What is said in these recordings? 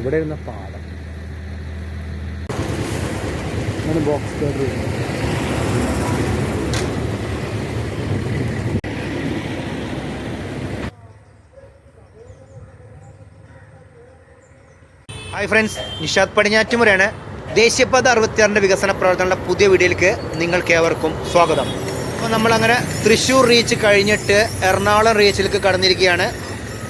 ഇവിടെ ഇരുന്ന പാടം. ഇതാണ് ബോക്സ് കയറി ഹായ് ഫ്രണ്ട്സ് നിഷാദ് പടിഞ്ഞാറ്റുമുറയാണ്. ദേശീയപാത അറുപത്തിയാറിന്റെ വികസന പ്രവർത്തനങ്ങളുടെ പുതിയ വീഡിയോയിലേക്ക് നിങ്ങൾക്ക് ഏവർക്കും സ്വാഗതം. അപ്പോൾ നമ്മളങ്ങനെ തൃശ്ശൂർ റീച്ച് കഴിഞ്ഞിട്ട് എറണാകുളം റീച്ചിലേക്ക് കടന്നിരിക്കുകയാണ്.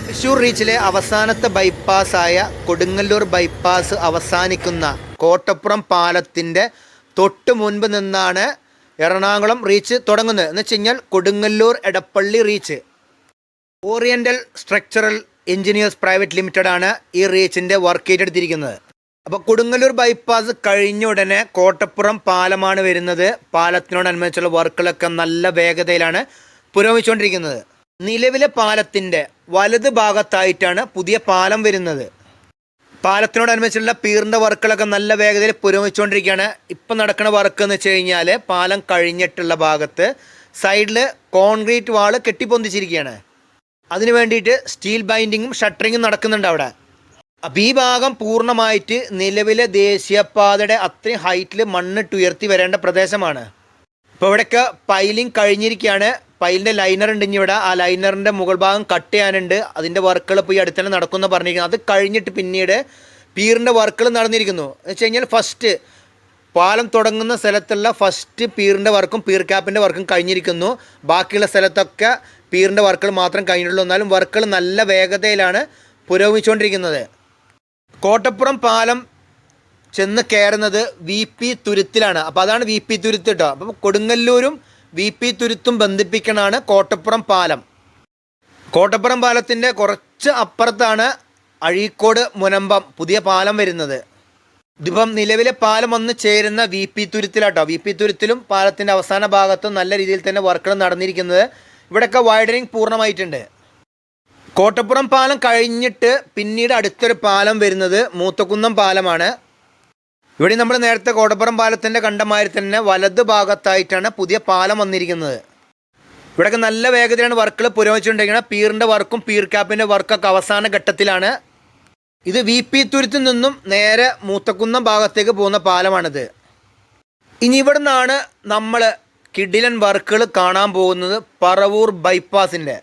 തൃശ്ശൂർ റീച്ചിലെ അവസാനത്തെ ബൈപ്പാസായ കൊടുങ്ങല്ലൂർ ബൈപ്പാസ് അവസാനിക്കുന്ന കോട്ടപ്പുറം പാലത്തിന്റെ തൊട്ട് മുൻപ് നിന്നാണ് എറണാകുളം റീച്ച് തുടങ്ങുന്നത്. എന്ന് വെച്ച് കഴിഞ്ഞാൽ Kodungallur Edappally reach. Oriental structural engineers private limited ആണ് ഈ റീച്ചിന്റെ വർക്ക് ഏറ്റെടുത്തിരിക്കുന്നത്. അപ്പോൾ കൊടുങ്ങല്ലൂർ ബൈപ്പാസ് കഴിഞ്ഞ ഉടനെ കോട്ടപ്പുറം പാലമാണ് വരുന്നത്. പാലത്തിനോടനുബന്ധിച്ചുള്ള വർക്കുകളൊക്കെ നല്ല വേഗതയിലാണ് പുരോഗമിച്ചുകൊണ്ടിരിക്കുന്നത്. നിലവിലെ പാലത്തിന്റെ വലത് ഭാഗത്തായിട്ടാണ് പുതിയ പാലം വരുന്നത്. പാലത്തിനോടനുബന്ധിച്ചുള്ള പീറിന്റെ വർക്കുകളൊക്കെ നല്ല വേഗതയിൽ പുരോഗമിച്ചുകൊണ്ടിരിക്കുകയാണ്. ഇപ്പം നടക്കുന്ന വർക്ക് എന്ന് വെച്ച് കഴിഞ്ഞാൽ പാലം കഴിഞ്ഞിട്ടുള്ള ഭാഗത്ത് സൈഡിൽ കോൺക്രീറ്റ് വാൾ കെട്ടിപ്പൊന്തിച്ചിരിക്കുകയാണ്. അതിന് വേണ്ടിയിട്ട് സ്റ്റീൽ ബൈൻഡിങ്ങും ഷട്ടറിങ്ങും നടക്കുന്നുണ്ട് അവിടെ. അപ്പം ഈ ഭാഗം പൂർണമായിട്ട് നിലവിലെ ദേശീയപാതയുടെ അത്രയും ഹൈറ്റിൽ മണ്ണിട്ട് ഉയർത്തി വരേണ്ട പ്രദേശമാണ്. ഇപ്പോൾ ഇവിടെയൊക്കെ പൈലിംഗ് കഴിഞ്ഞിരിക്കുകയാണ്. പൈലിന്റെ ലൈനർ ഉണ്ട് ഇനി ഇവിടെ. ആ ലൈനറിന്റെ മുകൾ ഭാഗം കട്ട് ചെയ്യാനുണ്ട്. അതിന്റെ വർക്കുകൾ ഇപ്പോൾ ഈ അടുത്ത് തന്നെ നടക്കുന്ന പറഞ്ഞിരിക്കുന്നത്. അത് കഴിഞ്ഞിട്ട് പിന്നീട് പീറിന്റെ വർക്കുകൾ നടന്നിരിക്കുന്നു. എന്ന് വെച്ച് കഴിഞ്ഞാൽ ഫസ്റ്റ് പാലം തുടങ്ങുന്ന സ്ഥലത്തുള്ള ഫസ്റ്റ് പീറിന്റെ വർക്കും പീർ ക്യാപ്പിന്റെ വർക്കും കഴിഞ്ഞിരിക്കുന്നു. ബാക്കിയുള്ള സ്ഥലത്തൊക്കെ പീറിന്റെ വർക്കുകൾ മാത്രം കഴിഞ്ഞിട്ടുള്ളൂ. എന്നാലും വർക്കുകൾ നല്ല വേഗതയിലാണ് പുരോഗമിച്ചുകൊണ്ടിരിക്കുന്നത്. കോട്ടപ്പുറം പാലം ചെന്ന് കയറുന്നത് വി പി തുരുത്തിലാണ്. അപ്പോൾ അതാണ് വി പി തുരുത്ത് കേട്ടോ. അപ്പം കൊടുങ്ങല്ലൂരും വി പി തുരുത്തും ബന്ധിപ്പിക്കണാണ് കോട്ടപ്പുറം പാലം. കോട്ടപ്പുറം പാലത്തിന്റെ കുറച്ച് അപ്പുറത്താണ് അഴീക്കോട് മുനമ്പം പുതിയ പാലം വരുന്നത്. ഇതിപ്പം നിലവിലെ പാലം വന്ന് ചേരുന്ന വി പി തുരുത്തിലാട്ടോ. വി പി തുരുത്തിലും പാലത്തിന്റെ അവസാന ഭാഗത്തും നല്ല രീതിയിൽ തന്നെ വർക്കുകൾ നടന്നിരിക്കുന്നത് ഇവിടെയൊക്കെ വൈഡനിങ് പൂർണമായിട്ടുണ്ട്. കോട്ടപ്പുറം പാലം കഴിഞ്ഞിട്ട് പിന്നീട് അടുത്തൊരു പാലം വരുന്നത് മൂത്തക്കുന്നം പാലമാണ്. ഇവിടെ നമ്മൾ നേരത്തെ കോടപ്പുറം പാലത്തിന്റെ കണ്ടമാതിരി തന്നെ വലത് ഭാഗത്തായിട്ടാണ് പുതിയ പാലം വന്നിരിക്കുന്നത്. ഇവിടെയൊക്കെ നല്ല വേഗതയാണ് വർക്കുകൾ പുരോഗമിച്ചുകൊണ്ടിരിക്കുന്നത്. പീറിന്റെ വർക്കും പീർ ക്യാപ്പിന്റെ വർക്കൊക്കെ അവസാന ഘട്ടത്തിലാണ്. ഇത് വി പി തുരുത്തിൽ നിന്നും നേരെ മൂത്തക്കുന്നം ഭാഗത്തേക്ക് പോകുന്ന പാലമാണിത്. ഇനി ഇവിടെ നിന്നാണ് നമ്മൾ കിഡിലൻ വർക്കുകൾ കാണാൻ പോകുന്നത് പറവൂർ ബൈപ്പാസിന്റെ.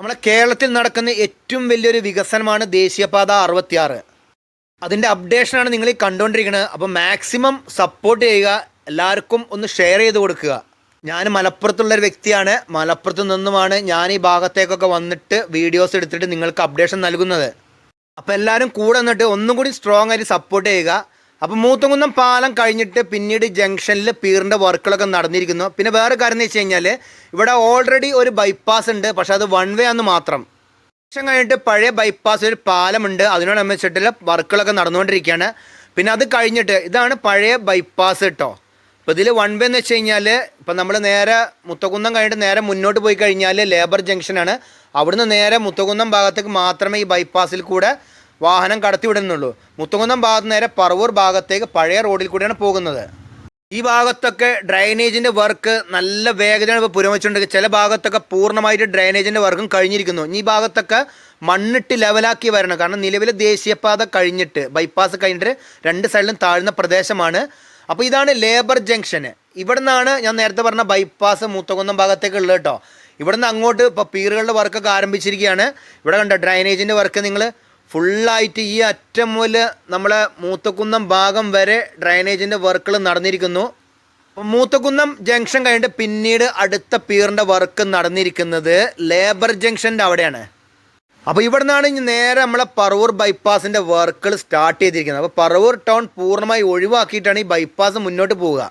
നമ്മളെ കേരളത്തിൽ നടക്കുന്ന ഏറ്റവും വലിയൊരു വികസനമാണ് ദേശീയപാത അറുപത്തിയാറ്. അതിന്റെ അപ്ഡേഷനാണ് നിങ്ങൾ ഈ കണ്ടുകൊണ്ടിരിക്കുന്നത് അപ്പോൾ മാക്സിമം സപ്പോർട്ട് ചെയ്യുക. എല്ലാവർക്കും ഒന്ന് ഷെയർ ചെയ്ത് കൊടുക്കുക. ഞാൻ മലപ്പുറത്തുള്ള ഒരു വ്യക്തിയാണ്. മലപ്പുറത്ത് നിന്നുമാണ് ഞാൻ ഈ ഭാഗത്തേക്കൊക്കെ വന്നിട്ട് വീഡിയോസ് എടുത്തിട്ട് നിങ്ങൾക്ക് അപ്ഡേഷൻ നൽകുന്നത്. അപ്പോൾ എല്ലാവരും കൂടെ നിന്നിട്ട് ഒന്നും കൂടി സ്ട്രോങ് ആയിട്ട് സപ്പോർട്ട് ചെയ്യുക. അപ്പോൾ മൂത്തകുന്നം പാലം കഴിഞ്ഞിട്ട് പിന്നീട് ജംഗ്ഷനിൽ പീറിന്റെ വർക്കുകളൊക്കെ നടന്നിരിക്കുന്നു. പിന്നെ വേറെ കാര്യം എന്ന് വെച്ച് കഴിഞ്ഞാൽ ഇവിടെ ഓൾറെഡി ഒരു ബൈപ്പാസ് ഉണ്ട്. പക്ഷേ അത് വൺ വേ ആണെന്ന് മാത്രം. വർഷം കഴിഞ്ഞിട്ട് പഴയ ബൈപ്പാസ് ഒരു പാലമുണ്ട്. അതിനോടനുബന്ധിച്ചിട്ടുള്ള വർക്കുകളൊക്കെ നടന്നുകൊണ്ടിരിക്കുകയാണ്. പിന്നെ അത് കഴിഞ്ഞിട്ട് ഇതാണ് പഴയ ബൈപ്പാസ് കേട്ടോ ഇപ്പോൾ ഇതിൽ വൺ വേ എന്ന് വെച്ച് കഴിഞ്ഞാൽ ഇപ്പം നമ്മൾ നേരെ മുത്തകുന്നം കഴിഞ്ഞിട്ട് നേരെ മുന്നോട്ട് പോയി കഴിഞ്ഞാൽ ലേബർ ജംഗ്ഷനാണ് അവിടുന്ന് നേരെ മുത്തകുന്നം ഭാഗത്തേക്ക് മാത്രമേ ഈ ബൈപ്പാസിൽ കൂടെ വാഹനം കടത്തിവിടുന്നുള്ളൂ. മുത്തകുന്നം ഭാഗത്ത് നേരെ പറവൂർ ഭാഗത്തേക്ക് പഴയ റോഡിൽ കൂടിയാണ് പോകുന്നത്. ഈ ഭാഗത്തൊക്കെ ഡ്രൈനേജിന്റെ വർക്ക് നല്ല വേഗതയാണ് ഇപ്പോൾ പുരോഗമിച്ചുകൊണ്ടിരിക്കുന്നത് ചില ഭാഗത്തൊക്കെ പൂർണമായിട്ട് ഡ്രൈനേജിന്റെ വർക്കും കഴിഞ്ഞിരിക്കുന്നു. ഈ ഭാഗത്തൊക്കെ മണ്ണിട്ട് ലെവലാക്കി വരണം. കാരണം നിലവിലെ ദേശീയപാത കഴിഞ്ഞിട്ട് ബൈപ്പാസ് കഴിഞ്ഞിട്ട് രണ്ട് സൈഡിലും താഴ്ന്ന പ്രദേശമാണ്. അപ്പോൾ ഇതാണ് ലേബർ ജംഗ്ഷന് ഇവിടെ നിന്നാണ് ഞാൻ നേരത്തെ പറഞ്ഞ ബൈപ്പാസ് മൂത്തകുന്നം ഭാഗത്തേക്ക് ഉള്ളത് കേട്ടോ. ഇവിടെ നിന്ന് അങ്ങോട്ട് ഇപ്പോൾ പീറുകളുടെ വർക്കൊക്കെ ആരംഭിച്ചിരിക്കുകയാണ്. ഇവിടെ കണ്ടോ ഡ്രൈനേജിന്റെ വർക്ക് നിങ്ങൾ ഫുള്ളായിട്ട് ഈ അറ്റം മുതൽ നമ്മളെ മൂത്തക്കുന്നം ഭാഗം വരെ ഡ്രൈനേജിന്റെ വർക്കുകൾ നടന്നിരിക്കുന്നു. മൂത്തക്കുന്നം ജംഗ്ഷൻ കഴിഞ്ഞിട്ട് പിന്നീട് അടുത്ത പീറിന്റെ വർക്ക് നടന്നിരിക്കുന്നത് ലേബർ ജംഗ്ഷന്റെ അവിടെയാണ്. അപ്പോൾ ഇവിടെ നിന്നാണ് ഇനി നേരെ നമ്മളെ പറവൂർ ബൈപ്പാസിന്റെ വർക്കുകൾ സ്റ്റാർട്ട് ചെയ്തിരിക്കുന്നത്. അപ്പോൾ പറവൂർ ടൗൺ പൂർണമായി ഒഴിവാക്കിയിട്ടാണ് ഈ ബൈപ്പാസ് മുന്നോട്ട് പോവുക.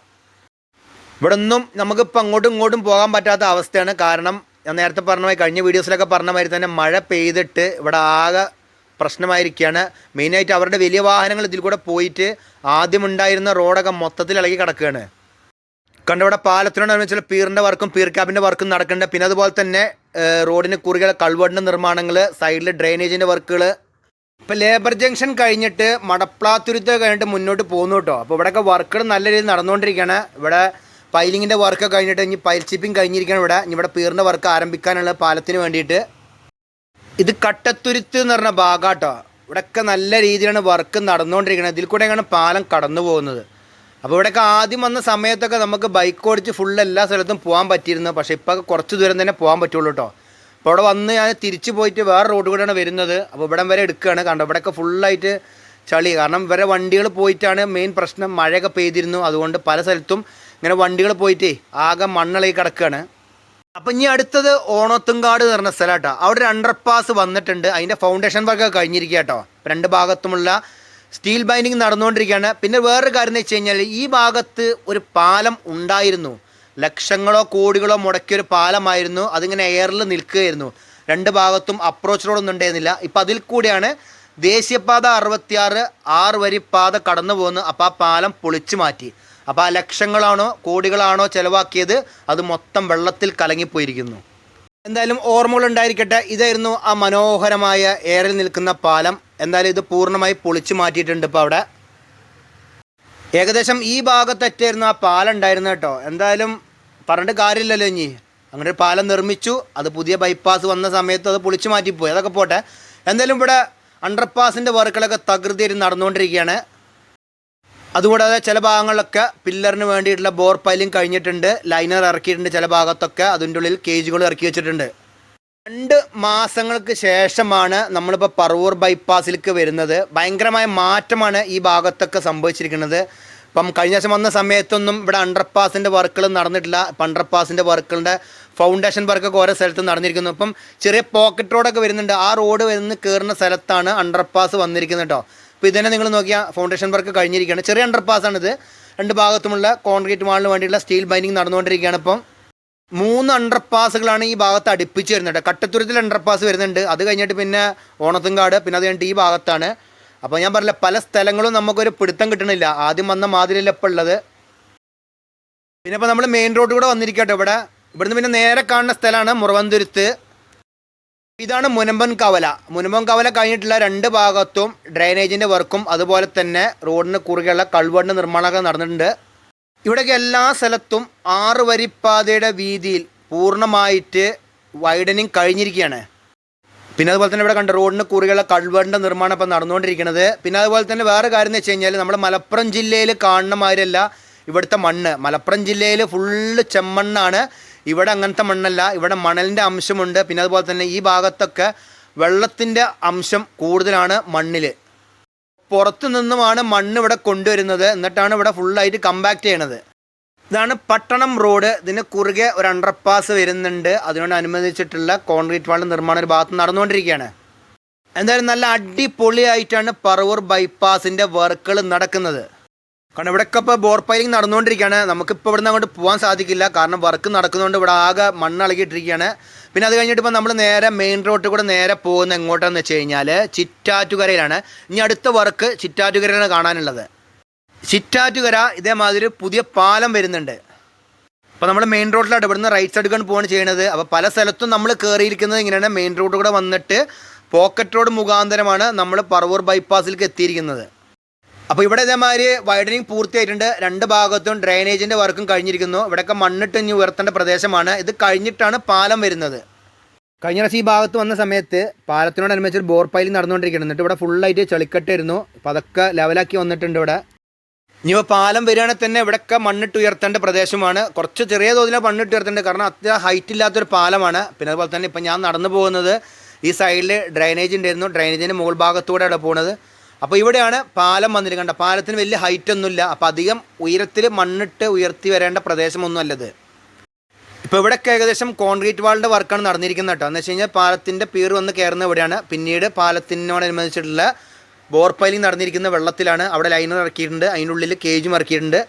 ഇവിടെ നിന്നും നമുക്കിപ്പോൾ അങ്ങോട്ടും ഇങ്ങോട്ടും പോകാൻ പറ്റാത്ത അവസ്ഥയാണ്. കാരണം ഞാൻ നേരത്തെ പറഞ്ഞ കഴിഞ്ഞ വീഡിയോസിലൊക്കെ പറഞ്ഞ മാതിരി തന്നെ മഴ പെയ്തിട്ട് ഇവിടെ ആകെ പ്രശ്നമായിരിക്കുകയാണ്. മെയിനായിട്ട് അവരുടെ വലിയ വാഹനങ്ങൾ ഇതിൽ കൂടെ പോയിട്ട് ആദ്യമുണ്ടായിരുന്ന റോഡൊക്കെ മൊത്തത്തിൽ ഇളകി കിടക്കുകയാണ്. കണ്ട ഇവിടെ പാലത്തിനോടനുബന്ധിച്ചുള്ള പീറിന്റെ വർക്കും പീർ ക്യാബിന്റെ വർക്കും നടക്കുന്നുണ്ട്. പിന്നെ അതുപോലെ തന്നെ റോഡിന് കുറുകെ കൾവടിന്റെ നിർമ്മാണങ്ങൾ സൈഡിൽ ഡ്രെയിനേജിന്റെ വർക്കുകൾ ഇപ്പോൾ ലേബർ ജംഗ്ഷൻ കഴിഞ്ഞിട്ട് മടപ്ലാത്തുരുത്ത് കഴിഞ്ഞിട്ട് മുന്നോട്ട് പോകുന്നു കേട്ടോ. അപ്പോൾ ഇവിടെയൊക്കെ വർക്കുകൾ നല്ല രീതിയിൽ നടന്നുകൊണ്ടിരിക്കുകയാണ്. ഇവിടെ പൈലിങ്ങിന്റെ വർക്ക് കഴിഞ്ഞിട്ട് ഇനി പൈൽ ഷിപ്പിംഗ് കഴിഞ്ഞിരിക്കുകയാണ് ഇവിടെ. ഇനി ഇവിടെ പീറിന്റെ വർക്ക് ആരംഭിക്കാനുള്ള പാലത്തിന് വേണ്ടിയിട്ട്. ഇത് കട്ടത്തുരുത്ത് എന്ന് പറഞ്ഞ ഭാഗാട്ടോ. ഇവിടെയൊക്കെ നല്ല രീതിയിലാണ് വർക്ക് നടന്നുകൊണ്ടിരിക്കുന്നത്. ഇതിൽ കൂടെയാണ് പാലം കടന്നു പോകുന്നത്. അപ്പോൾ ഇവിടെയൊക്കെ ആദ്യം വന്ന സമയത്തൊക്കെ നമുക്ക് ബൈക്ക് ഓടിച്ച് ഫുൾ എല്ലാ സ്ഥലത്തും പോകാൻ പറ്റിയിരുന്നു. പക്ഷേ ഇപ്പോൾ കുറച്ച് ദൂരം തന്നെ പോകാൻ പറ്റുള്ളൂ കേട്ടോ അപ്പോൾ അവിടെ വന്ന് ഞാൻ തിരിച്ചു പോയിട്ട് വേറെ റോഡ് കൂടെയാണ് വരുന്നത്. അപ്പോൾ ഇവിടം വരെ എടുക്കുകയാണ്. കണ്ടോ ഇവിടെയൊക്കെ ഫുള്ളായിട്ട് ചളി. കാരണം ഇവരെ വണ്ടികൾ പോയിട്ടാണ് മെയിൻ പ്രശ്നം മഴയൊക്കെ പെയ്തിരുന്നു. അതുകൊണ്ട് പല സ്ഥലത്തും ഇങ്ങനെ വണ്ടികൾ പോയിട്ടേ ആകെ മണ്ണളി കിടക്കുകയാണ്. അപ്പം ഇനി അടുത്തത് ഓണത്തുംകാട് എന്ന് പറഞ്ഞ സ്ഥലം കേട്ടോ. അവിടെ ഒരു അണ്ടർപാസ് വന്നിട്ടുണ്ട്. അതിന്റെ ഫൗണ്ടേഷൻ വർക്ക് കഴിഞ്ഞിരിക്കുക കേട്ടോ. രണ്ട് ഭാഗത്തുമുള്ള സ്റ്റീൽ ബൈൻഡിങ് നടന്നുകൊണ്ടിരിക്കുകയാണ്. പിന്നെ വേറൊരു കാര്യം എന്ന് വെച്ച് കഴിഞ്ഞാൽ ഈ ഭാഗത്ത് ഒരു പാലം ഉണ്ടായിരുന്നു. ലക്ഷങ്ങളോ കോടികളോ മുടക്കിയൊരു പാലമായിരുന്നു. അതിങ്ങനെ എയറിൽ നിൽക്കുകയായിരുന്നു. രണ്ട് ഭാഗത്തും അപ്രോച്ച് റോഡൊന്നും ഉണ്ടായിരുന്നില്ല. ഇപ്പം അതിൽ കൂടിയാണ് ദേശീയപാത അറുപത്തിയാറ് ആറ് വരി പാത കടന്നു പോകുന്നത് അപ്പോൾ ആ പാലം പൊളിച്ചു മാറ്റി. അപ്പോൾ ആ ലക്ഷങ്ങളാണോ കോടികളാണോ ചിലവാക്കിയത് അത് മൊത്തം വെള്ളത്തിൽ കലങ്ങിപ്പോയിരിക്കുന്നു. എന്തായാലും ഓർമ്മകൾ ഉണ്ടായിരിക്കട്ടെ. ഇതായിരുന്നു ആ മനോഹരമായ എയറിൽ നിൽക്കുന്ന പാലം. എന്തായാലും ഇത് പൂർണമായി പൊളിച്ചു മാറ്റിയിട്ടുണ്ട് ഇപ്പോൾ അവിടെ. ഏകദേശം ഈ ഭാഗത്തൊറ്റായിരുന്നു ആ പാലം ഉണ്ടായിരുന്നത് കേട്ടോ. എന്തായാലും പറഞ്ഞിട്ട് കാര്യമില്ലല്ലോ ഇനി. അങ്ങനെ ഒരു പാലം നിർമ്മിച്ചു. അത് പുതിയ ബൈപ്പാസ് വന്ന സമയത്ത് അത് പൊളിച്ചു മാറ്റിപ്പോയി. അതൊക്കെ പോട്ടെ. എന്തായാലും ഇവിടെ അണ്ടർപാസിന്റെ വർക്കുകളൊക്കെ തകൃതിയിൽ നടന്നുകൊണ്ടിരിക്കുകയാണ്. അതുകൂടാതെ ചില ഭാഗങ്ങളിലൊക്കെ പില്ലറിന് വേണ്ടിയിട്ടുള്ള ബോർ പൈലിംഗ് കഴിഞ്ഞിട്ടുണ്ട്. ലൈനർ ഇറക്കിയിട്ടുണ്ട് ചില ഭാഗത്തൊക്കെ. അതിന്റെ ഉള്ളിൽ കേജുകൾ ഇറക്കി വെച്ചിട്ടുണ്ട്. രണ്ട് മാസങ്ങൾക്ക് ശേഷമാണ് നമ്മളിപ്പോൾ പറവൂർ ബൈപ്പാസിലേക്ക് വരുന്നത്. ഭയങ്കരമായ മാറ്റമാണ് ഈ ഭാഗത്തൊക്കെ സംഭവിച്ചിരിക്കുന്നത്. ഇപ്പം കഴിഞ്ഞ ദിവസം വന്ന സമയത്തൊന്നും ഇവിടെ അണ്ടർപാസിന്റെ വർക്കുകൾ നടന്നിട്ടില്ല. ഇപ്പം അണ്ടർപാസിന്റെ വർക്കുകളുടെ ഫൗണ്ടേഷൻ വർക്കൊക്കെ ഓരോ സ്ഥലത്തും നടന്നിരിക്കുന്നു. ഇപ്പം ചെറിയ പോക്കറ്റ് റോഡൊക്കെ വരുന്നുണ്ട്. ആ റോഡ് വരുന്ന കയറുന്ന സ്ഥലത്താണ് അണ്ടർപാസ് വന്നിരിക്കുന്നത് കേട്ടോ അപ്പോൾ ഇതന്നെ നിങ്ങൾ നോക്കിയാൽ ഫൗണ്ടേഷൻ വർക്ക് കഴിഞ്ഞിരിക്കുകയാണ്. ചെറിയ അണ്ടർപാസ്സാണിത് രണ്ട് ഭാഗത്തുമുള്ള കോൺക്രീറ്റ് വാളിന് വേണ്ടിയുള്ള സ്റ്റീൽ ബൈൻഡിങ് നടന്നുകൊണ്ടിരിക്കുകയാണ് ഇപ്പം. മൂന്ന് അണ്ടർപാസുകളാണ് ഈ ഭാഗത്ത് അടുപ്പിച്ച് വരുന്നുണ്ട് കട്ടത്തുരത്തിൽ അണ്ടർപാസ് വരുന്നുണ്ട്. അത് കഴിഞ്ഞിട്ട് പിന്നെ ഓണത്തുംകാട് പിന്നെ അത് കഴിഞ്ഞിട്ട് ഈ ഭാഗത്താണ്. അപ്പോൾ ഞാൻ പറഞ്ഞില്ല പല സ്ഥലങ്ങളും നമുക്കൊരു പിടുത്തം കിട്ടണില്ല. ആദ്യം വന്ന മാതിരിയല്ല ഇപ്പോൾ ഉള്ളത്. പിന്നെ ഇപ്പോൾ നമ്മൾ മെയിൻ റോഡ് കൂടെ വന്നിരിക്കട്ടെ ഇവിടെ. ഇവിടുന്ന് പിന്നെ നേരെ കാണുന്ന സ്ഥലമാണ് മുറവന്തുരുത്ത്. ഇതാണ് മുനമ്പൻ കവല. മുനമ്പൻ കവല കഴിഞ്ഞിട്ടുള്ള രണ്ട് ഭാഗത്തും ഡ്രൈനേജിന്റെ വർക്കും അതുപോലെ തന്നെ റോഡിന് കുറുകെയുള്ള കൾവറിന്റെ നിർമ്മാണമൊക്കെ നടന്നിട്ടുണ്ട്. ഇവിടെയൊക്കെ എല്ലാ സ്ഥലത്തും ആറ് വരിപ്പാതയുടെ വീതിയിൽ പൂർണമായിട്ട് വൈഡനിങ് കഴിഞ്ഞിരിക്കുകയാണ്. പിന്നെ അതുപോലെ തന്നെ ഇവിടെ കണ്ട റോഡിന് കുറുകെയുള്ള കൾവറിന്റെ നിർമ്മാണം ഇപ്പം നടന്നുകൊണ്ടിരിക്കുന്നത്. പിന്നെ അതുപോലെ തന്നെ വേറെ കാര്യം എന്ന് വെച്ച് കഴിഞ്ഞാൽ നമ്മുടെ മലപ്പുറം ജില്ലയിൽ കാണുന്ന മാതിരിയല്ല ഇവിടുത്തെ മണ്ണ്. മലപ്പുറം ജില്ലയിൽ ഫുള്ള് ചെമ്മണ്ണാണ്. ഇവിടെ അങ്ങനത്തെ മണ്ണല്ല ഇവിടെ മണലിന്റെ അംശമുണ്ട്. പിന്നെ അതുപോലെ തന്നെ ഈ ഭാഗത്തൊക്കെ വെള്ളത്തിന്റെ അംശം കൂടുതലാണ് മണ്ണിൽ പുറത്തു നിന്നുമാണ് മണ്ണ് ഇവിടെ കൊണ്ടുവരുന്നത്. എന്നിട്ടാണ് ഇവിടെ ഫുള്ളായിട്ട് കമ്പാക്ട് ചെയ്യണത്. ഇതാണ് പട്ടണം റോഡ് ഇതിന് കുറുകെ ഒരു അണ്ടർപാസ് വരുന്നുണ്ട്. അതിനോട് അതിനോടനുബന്ധിച്ചിട്ടുള്ള കോൺക്രീറ്റ് വാളിന്റെ നിർമ്മാണ ഒരു ഭാഗത്ത് നടന്നുകൊണ്ടിരിക്കുകയാണ്. എന്തായാലും നല്ല അടിപൊളിയായിട്ടാണ് പറവൂർ ബൈപ്പാസിന്റെ വർക്കുകൾ നടക്കുന്നത്. കാരണം ഇവിടെയൊക്കെ ഇപ്പോൾ ബോർ പൈലിംഗ് നടന്നുകൊണ്ടിരിക്കുകയാണ്. നമുക്കിപ്പോൾ ഇവിടുന്ന് അങ്ങോട്ട് പോകാൻ സാധിക്കില്ല. കാരണം വർക്ക് നടക്കുന്നതുകൊണ്ട് ഇവിടെ ആകെ മണ്ണ് അളകിയിട്ടിരിക്കുകയാണ് പിന്നെ അത് കഴിഞ്ഞിട്ട് ഇപ്പോൾ നമ്മൾ നേരെ മെയിൻ റോഡിൽ കൂടെ നേരെ പോകുന്ന എങ്ങോട്ടാന്ന് വെച്ച് കഴിഞ്ഞാൽ ചിറ്റാറ്റുകരയിലാണ്. ഇനി അടുത്ത വർക്ക് ചിറ്റാറ്റുകരയിലാണ് കാണാനുള്ളത്. ചിറ്റാറ്റുകര ഇതേമാതിരി പുതിയ പാലം വരുന്നുണ്ട്. അപ്പോൾ നമ്മൾ മെയിൻ റോഡിലാണ് ഇവിടുന്ന് റൈറ്റ് സൈഡ് സൈഡിലാണ് പോവാണ് ചെയ്യണത് അപ്പോൾ പല സ്ഥലത്തും നമ്മൾ കയറിയിരിക്കുന്നത് ഇങ്ങനെയാണ്. മെയിൻ റോഡ് കൂടെ വന്നിട്ട് പോക്കറ്റ് റോഡ് മുഖാന്തരമാണ് നമ്മൾ പറവൂർ ബൈപ്പാസിലേക്ക് എത്തിയിരിക്കുന്നത്. അപ്പോൾ ഇവിടെ ഇതേമാതിരി വൈഡനിങ് പൂർത്തിയായിട്ടുണ്ട്. രണ്ട് ഭാഗത്തും ഡ്രെയിനേജിന്റെ വർക്കും കഴിഞ്ഞിരിക്കുന്നു. ഇവിടെയൊക്കെ മണ്ണിട്ട് ഇനി ഉയർത്തേണ്ട പ്രദേശമാണ്. ഇത് കഴിഞ്ഞിട്ടാണ് പാലം വരുന്നത്. കഴിഞ്ഞ പ്രാവശ്യം ഈ ഭാഗത്ത് വന്ന സമയത്ത് പാലത്തിനോടനുബന്ധിച്ച് ബോർ പൈലിംഗ് നടന്നുകൊണ്ടിരിക്കുകയാണ്. എന്നിട്ട് ഇവിടെ ഫുള്ളായിട്ട് ചെളിക്കട്ടായിരുന്നു അപ്പോൾ അതൊക്കെ ലെവലാക്കി വന്നിട്ടുണ്ട് ഇവിടെ. ഇനിയിപ്പോൾ പാലം വരികയാണെങ്കിൽ തന്നെ ഇവിടെയൊക്കെ മണ്ണിട്ട് ഉയർത്തേണ്ട പ്രദേശമാണ്. കുറച്ച് ചെറിയ തോതിൽ മണ്ണിട്ട് ഉയർത്തേണ്ടത് കാരണം അത്ര ഹൈറ്റ് ഇല്ലാത്തൊരു പാലമാണ്. പിന്നെ അതുപോലെ തന്നെ ഇപ്പം ഞാൻ നടന്നു പോകുന്നത് ഈ സൈഡിൽ ഡ്രെയിനേജ് ഉണ്ടായിരുന്നു. ഡ്രൈനേജിന്റെ മുകൾ ഭാഗത്തൂടെയാണ് പോകുന്നത് അപ്പോൾ ഇവിടെയാണ് പാലം വന്നിരിക്കേണ്ട പാലത്തിന് വലിയ ഹൈറ്റ് ഒന്നുമില്ല. അപ്പോൾ അധികം ഉയരത്തിൽ മണ്ണിട്ട് ഉയർത്തി വരേണ്ട പ്രദേശമൊന്നും അല്ലത്. ഇപ്പോൾ ഇവിടെയൊക്കെ ഏകദേശം കോൺക്രീറ്റ് വാളിന്റെ വർക്കാണ് നടന്നിരിക്കുന്നത് കേട്ടോ. എന്ന് വെച്ച് കഴിഞ്ഞാൽ പാലത്തിന്റെ പീർ വന്ന് കയറുന്ന ഇവിടെയാണ്. പിന്നീട് പാലത്തിനോടനുബന്ധിച്ചിട്ടുള്ള ബോർ പൈലിംഗ് നടന്നിരിക്കുന്ന വെള്ളത്തിലാണ് അവിടെ ലൈനർ ഇറക്കിയിട്ടുണ്ട്. അതിന്റെ ഉള്ളിൽ കേജും ഇറക്കിയിട്ടുണ്ട്.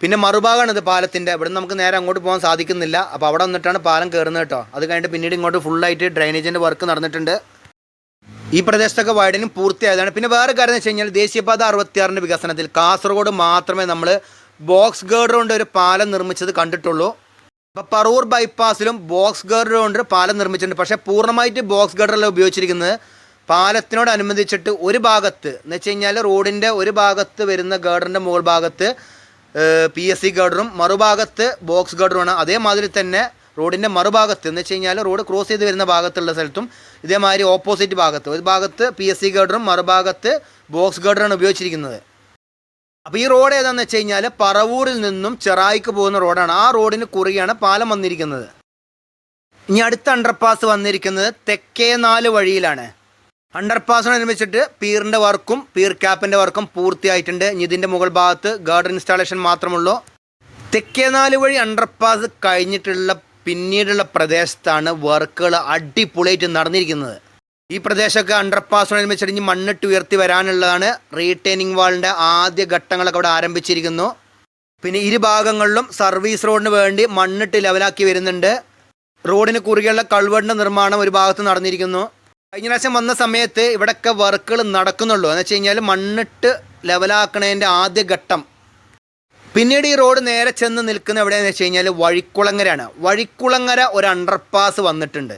പിന്നെ മറുഭാഗമാണ് ഇത് പാലത്തിന്റെ ഇവിടെ നമുക്ക് നേരെ അങ്ങോട്ട് പോകാൻ സാധിക്കുന്നില്ല. അപ്പോൾ അവിടെ വന്നിട്ടാണ് പാലം കയറുന്നത് കേട്ടോ. അത് കഴിഞ്ഞിട്ട് പിന്നീട് ഇങ്ങോട്ട് ഫുള്ളായിട്ട് ഡ്രൈനേജിന്റെ വർക്ക് നടന്നിട്ടുണ്ട്. ഈ പ്രദേശത്തൊക്കെ വൈഡനും പൂർത്തിയായതാണ്. പിന്നെ വേറെ കാര്യം എന്ന് വെച്ച് കഴിഞ്ഞാൽ ദേശീയപാത അറുപത്തിയാറിന്റെ വികസനത്തിൽ കാസർഗോഡ് മാത്രമേ നമ്മൾ ബോക്സ് ഗേർഡ് കൊണ്ട് ഒരു പാലം നിർമ്മിച്ചത് കണ്ടിട്ടുള്ളൂ. അപ്പോൾ പറൂർ ബൈപ്പാസിലും ബോക്സ് ഗേർഡ് കൊണ്ട് ഒരു പാലം നിർമ്മിച്ചിട്ടുണ്ട്. പക്ഷേ പൂർണമായിട്ട് ബോക്സ് ഗേർഡറല്ല ഉപയോഗിച്ചിരിക്കുന്നത്. പാലത്തിനോടനുബന്ധിച്ചിട്ട് ഒരു ഭാഗത്ത് എന്ന് വെച്ച് കഴിഞ്ഞാൽ റോഡിന്റെ ഒരു ഭാഗത്ത് വരുന്ന ഗേർഡറിന്റെ മുകൾ ഭാഗത്ത് പി എസ് സി ഗേർഡറും മറുഭാഗത്ത് ബോക്സ് ഗേർഡറുമാണ് അതേമാതിരി തന്നെ റോഡിന്റെ മറുഭാഗത്ത് എന്ന് വെച്ച് കഴിഞ്ഞാൽ റോഡ് ക്രോസ് ചെയ്ത് വരുന്ന ഭാഗത്തുള്ള സ്ഥലത്തും ഇതേമാതിരി ഓപ്പോസിറ്റ് ഭാഗത്ത്. ഒരു ഭാഗത്ത് പി എസ് സി ഗർഡറും മറുഭാഗത്ത് ബോക്സ് ഗർഡറാണ് ഉപയോഗിച്ചിരിക്കുന്നത്. അപ്പോൾ ഈ റോഡ് ഏതാണെന്ന് വെച്ച് കഴിഞ്ഞാൽ പറവൂരിൽ നിന്നും ചെറായിക്ക് പോകുന്ന റോഡാണ് ആ റോഡിന് കുറുകെയാണ് പാലം വന്നിരിക്കുന്നത്. ഇനി അടുത്ത അണ്ടർപാസ് വന്നിരിക്കുന്നത് തെക്കേ നാല് വഴിയിലാണ്. അണ്ടർപാസിനനുസരിച്ചിട്ട് പീറിന്റെ വർക്കും പീർ ക്യാപ്പിന്റെ വർക്കും പൂർത്തിയായിട്ടുണ്ട്. ഇനി ഇതിന്റെ മുകൾ ഭാഗത്ത് ഗാർഡൻ ഇൻസ്റ്റാളേഷൻ മാത്രമുള്ളൂ. തെക്കേ നാല് വഴി അണ്ടർപാസ് കഴിഞ്ഞിട്ടുള്ള പിന്നീടുള്ള പ്രദേശത്താണ് വർക്കുകൾ അടിപൊളിയായിട്ട് നടന്നിരിക്കുന്നത്. ഈ പ്രദേശമൊക്കെ അണ്ടർപാസ് നിർമ്മിച്ചടിഞ്ഞ് മണ്ണിട്ട് ഉയർത്തി വരാനുള്ളതാണ് റീറ്റെയിനിങ് വാളിന്റെ ആദ്യ ഘട്ടങ്ങളൊക്കെ അവിടെ ആരംഭിച്ചിരിക്കുന്നു. പിന്നെ ഇരു ഭാഗങ്ങളിലും സർവീസ് റോഡിന് വേണ്ടി മണ്ണിട്ട് ലെവലാക്കി വരുന്നുണ്ട്. റോഡിന് കുറുകെയുള്ള കൾവടിന്റെ നിർമ്മാണം ഒരു ഭാഗത്ത് നടന്നിരിക്കുന്നു. കഴിഞ്ഞ പ്രാവശ്യം വന്ന സമയത്ത് ഇവിടെയൊക്കെ വർക്കുകൾ നടക്കുന്നുള്ളൂ. എന്ന് വെച്ച് കഴിഞ്ഞാൽ മണ്ണിട്ട് ലെവലാക്കണതിന്റെ ആദ്യ ഘട്ടം പിന്നീട് ഈ റോഡ് നേരെ ചെന്ന് നിൽക്കുന്ന എവിടെയാണെന്ന് വെച്ച് കഴിഞ്ഞാൽ വഴിക്കുളങ്ങരയാണ്. വഴിക്കുളങ്ങര ഒരു അണ്ടർപാസ് വന്നിട്ടുണ്ട്.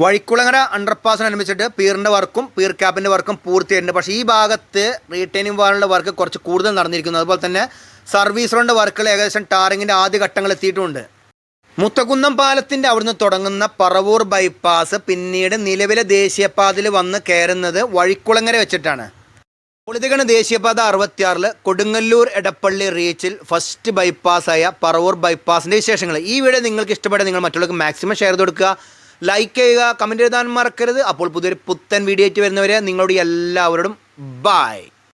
വഴിക്കുളങ്ങര അണ്ടർപാസിനനുസരിച്ചിട്ട് പീറിന്റെ വർക്കും പീർ ക്യാപ്പിന്റെ വർക്കും പൂർത്തിയായിട്ടുണ്ട്. പക്ഷേ ഈ ഭാഗത്ത് റീറ്റെയിനിങ് വാളിന്റെ വർക്ക് കുറച്ച് കൂടുതൽ നടന്നിരിക്കുന്നു. അതുപോലെ തന്നെ സർവീസ് റോഡിന്റെ വർക്കുകൾ ഏകദേശം ടാറിങ്ങിന്റെ ആദ്യ ഘട്ടങ്ങൾ എത്തിയിട്ടുണ്ട്. മുത്തകുന്നം പാലത്തിന്റെ അവിടുന്ന് തുടങ്ങുന്ന പറവൂർ ബൈപ്പാസ് പിന്നീട് നിലവിലെ ദേശീയപാതയിൽ വന്ന് കയറുന്നത് വഴിക്കുളങ്ങര വെച്ചിട്ടാണ്. പൊളിതകണ് ദേശീയപാത അറുപത്തിയാറിൽ കൊടുങ്ങല്ലൂർ എടപ്പള്ളി റീച്ചിൽ ഫസ്റ്റ് ബൈപ്പാസായ പറവൂർ ബൈപ്പാസിന്റെ വിശേഷങ്ങൾ. ഈ വീഡിയോ നിങ്ങൾക്ക് ഇഷ്ടപ്പെട്ട നിങ്ങൾ മറ്റുള്ളവർക്ക് മാക്സിമം ഷെയർ കൊടുക്കുക. ലൈക്ക് ചെയ്യുക കമന്റ് എഴുതാൻ മറക്കരുത്. അപ്പോൾ പുതിയൊരു പുത്തൻ വീഡിയോ ആയിട്ട് വരുന്നവരെ നിങ്ങളോട് എല്ലാവരോടും ബായ്